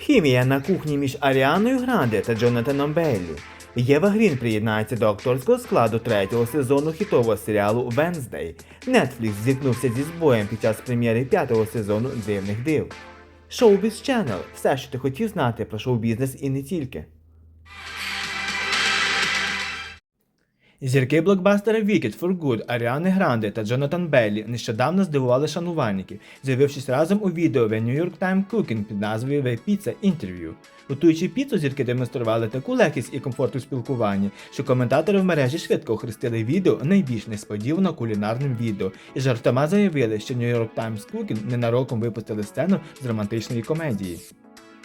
Хімія на кухні між Аріаною Гранде та Джонатаном Бейлі. Єва Грін приєднається до акторського складу третього сезону хітового серіалу Венздей. Netflix зіткнувся зі збоєм під час прем'єри п'ятого сезону Дивних див. Showbiz Channel – все, що ти хотів знати про шоу-бізнес і не тільки. Зірки блокбастера Wicked for Good Аріани Гранде та Джонатан Беллі нещодавно здивували шанувальників, з'явившись разом у відео The New York Times Cooking під назвою The Pizza Interview. Готуючи піцу, зірки демонстрували таку легкість і комфорт у спілкуванні, що коментатори в мережі швидко охрестили відео найбільш несподівано кулінарним відео і жартома заявили, що New York Times Cooking ненароком випустили сцену з романтичної комедії.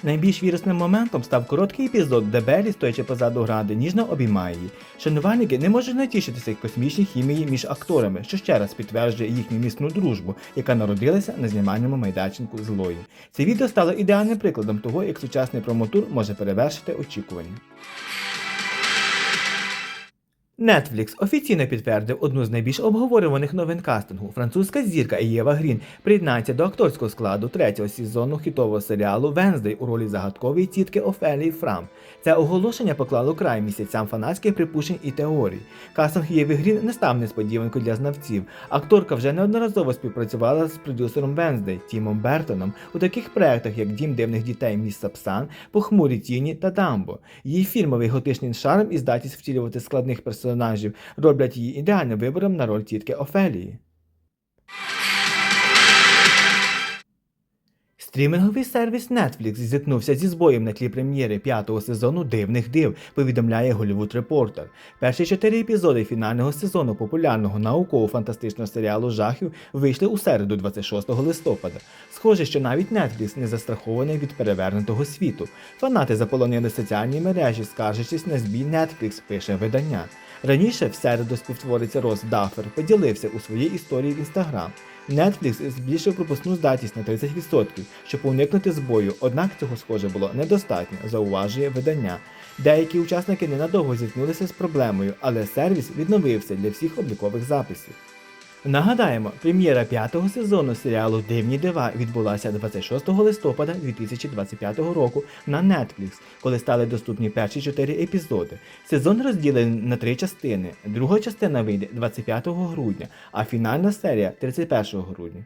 Найбільш вірусним моментом став короткий епізод, де Беллі, стоячи позаду гради, ніжно обіймає її. Шанувальники не можуть натішитися космічній хімії між акторами, що ще раз підтверджує їхню міцну дружбу, яка народилася на знімальному майданчику злою. Це відео стало ідеальним прикладом того, як сучасний промотур може перевершити очікування. Netflix офіційно підтвердив одну з найбільш обговорюваних новин кастингу. Французька зірка Єва Грін приєднається до акторського складу третього сезону хітового серіалу Венздей у ролі загадкової тітки Офелії Фрам. Це оголошення поклало край місяцям фанатських припущень і теорій. Кастинг Єви Грін не став несподіванкою для знавців. Акторка вже неодноразово співпрацювала з продюсером Венздей Тімом Бертоном у таких проєктах, як Дім дивних дітей Міс Сапсан, Похмурі тіні та Дамбо. Її фільмовий готичний шарм і здатність втілювати складних персонажів роблять її ідеальним вибором на роль тітки Офелії. Стрімінговий сервіс Netflix зіткнувся зі збоєм на тлі прем'єри п'ятого сезону Дивних див, повідомляє Hollywood Reporter. Перші чотири епізоди фінального сезону популярного науково-фантастичного серіалу жахів вийшли у середу 26 листопада. Схоже, що навіть Netflix не застрахований від перевернутого світу. Фанати заполонили соціальні мережі, скаржачись на збій Netflix, пише видання. Раніше в середу співтворець Рос Даффер поділився у своїй історії в Instagram. Netflix збільшив пропускну здатність на 30%, щоб уникнути збою, однак цього схоже було недостатньо, зауважує видання. Деякі учасники ненадовго зіткнулися з проблемою, але сервіс відновився для всіх облікових записів. Нагадаємо, прем'єра п'ятого сезону серіалу Дивні дива відбулася 26 листопада 2025 року на Netflix, коли стали доступні перші чотири епізоди. Сезон розділений на три частини. Друга частина вийде 25 грудня, а фінальна серія 31 грудня.